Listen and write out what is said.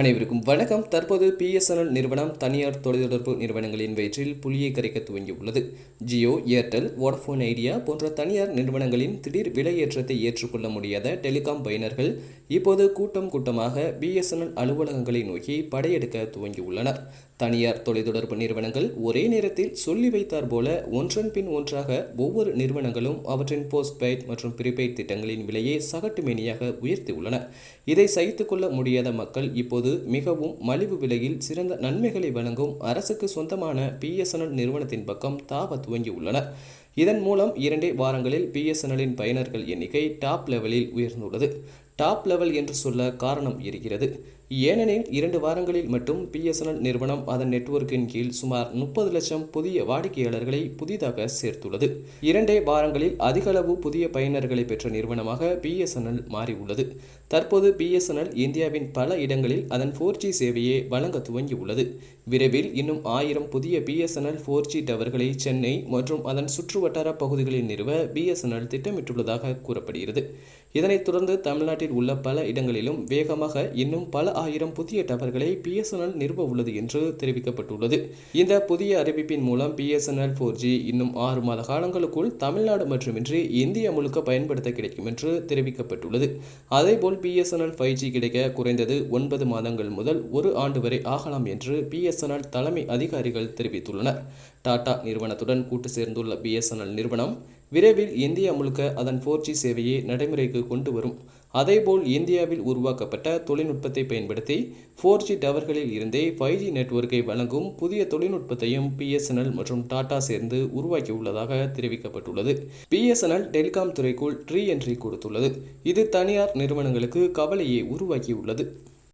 அனைவருக்கும் வணக்கம். தற்போது பிஎஸ்என்எல் நிறுவனம் தனியார் தொலைத்தொடர்பு நிறுவனங்களின் வயிற்றில் புலியை கரைக்க துவங்கியுள்ளது. ஜியோ ஏர்டெல் வோடஃபோன் ஐடியா போன்ற தனியார் நிறுவனங்களின் திடீர் விலையேற்றத்தை ஏற்றுக்கொள்ள முடியாத டெலிகாம் பயனர்கள் இப்போது கூட்டம் கூட்டமாக பிஎஸ்என்எல் அலுவலகங்களை நோக்கி படையெடுக்க துவங்கியுள்ளனர். தனியார் தொலைத்தொடர்பு நிறுவனங்கள் ஒரே நேரத்தில் சொல்லி வைத்தார் போல ஒன்றன் பின் ஒன்றாக ஒவ்வொரு நிறுவனங்களும் அவற்றின் போஸ்ட்பெய்ட் மற்றும் ப்ரீபெய்ட் திட்டங்களின் விலையை சகட்டுமேனியாக உயர்த்தியுள்ளன. இதை சகித்துக்கொள்ள முடியாத மக்கள் இப்போது மிகவும் மலிவு விலையில் சிறந்த நன்மைகளை வழங்கும் அரசுக்கு சொந்தமான பிஎஸ்என்எல் நிறுவனத்தின் பக்கம் தாவ துவங்கியுள்ளனர். இதன் மூலம் இரண்டே வாரங்களில் பிஎஸ்என்எல்லின் பயனர்கள் எண்ணிக்கை டாப் லெவலில் உயர்ந்துள்ளது. டாப் லெவல் என்று சொல்ல காரணம் இருக்கிறது. ஏனெனில் இரண்டு வாரங்களில் மட்டும் பிஎஸ்என்எல் நிறுவனம் அதன் நெட்வொர்க்கின் கீழ் சுமார் முப்பது லட்சம் புதிய வாடிக்கையாளர்களை புதிதாக சேர்த்துள்ளது. இரண்டே வாரங்களில் அதிகளவு புதிய பயனர்களை பெற்ற நிறுவனமாக பிஎஸ்என்எல் மாறியுள்ளது. தற்போது பிஎஸ்என்எல் இந்தியாவின் பல இடங்களில் அதன் ஃபோர் ஜி சேவையை வழங்க துவங்கியுள்ளது. விரைவில் இன்னும் ஆயிரம் புதிய பிஎஸ்என்எல் ஃபோர் ஜி டவர்களை சென்னை மற்றும் அதன் சுற்று வட்டார பகுதிகளில் நிறுவ பிஎஸ்என்எல் திட்டமிட்டுள்ளதாக கூறப்படுகிறது. இதனைத் தொடர்ந்து தமிழ்நாட்டில் உள்ள பல இடங்களிலும் வேகமாக இன்னும் பல ஆயிரம் புதிய டவர்களை பிஎஸ்என்எல் நிறுவ உள்ளது என்று தெரிவிக்கப்பட்டுள்ளது. இந்த புதிய அறிவிப்பின் மூலம் பிஎஸ்என்எல் ஃபோர் ஜி இன்னும் ஆறு மாத காலங்களுக்குள் தமிழ்நாடு மட்டுமின்றி இந்தியா முழுக்க பயன்படுத்த கிடைக்கும் என்று தெரிவிக்கப்பட்டுள்ளது. அதேபோல் பிஎஸ்என்எல் ஃபைவ் ஜி கிடைக்க குறைந்தது ஒன்பது மாதங்கள் முதல் ஒரு ஆண்டு வரை ஆகலாம் என்று பிஎஸ்என்எல் தலைமை அதிகாரிகள் தெரிவித்துள்ளனர். டாடா நிறுவனத்துடன் கூட்டு சேர்ந்துள்ள பிஎஸ்என்எல் நிறுவனம் விரைவில் இந்தியா முழுக்க அதன் ஃபோர் ஜி சேவையை நடைமுறைக்கு கொண்டு வரும். அதேபோல் இந்தியாவில் உருவாக்கப்பட்ட தொழில்நுட்பத்தை பயன்படுத்தி ஃபோர் ஜி டவர்களில் இருந்தே ஃபைவ் ஜி நெட்வொர்க்கை வழங்கும் புதிய தொழில்நுட்பத்தையும் பிஎஸ்என்எல் மற்றும் டாடா சேர்ந்து உருவாக்கியுள்ளதாக தெரிவிக்கப்பட்டுள்ளது. பிஎஸ்என்எல் டெலிகாம் துறைக்குள் ரீ என்ட்ரி கொடுத்துள்ளது. இது தனியார் நிறுவனங்களுக்கு கவலையை உருவாக்கியுள்ளது.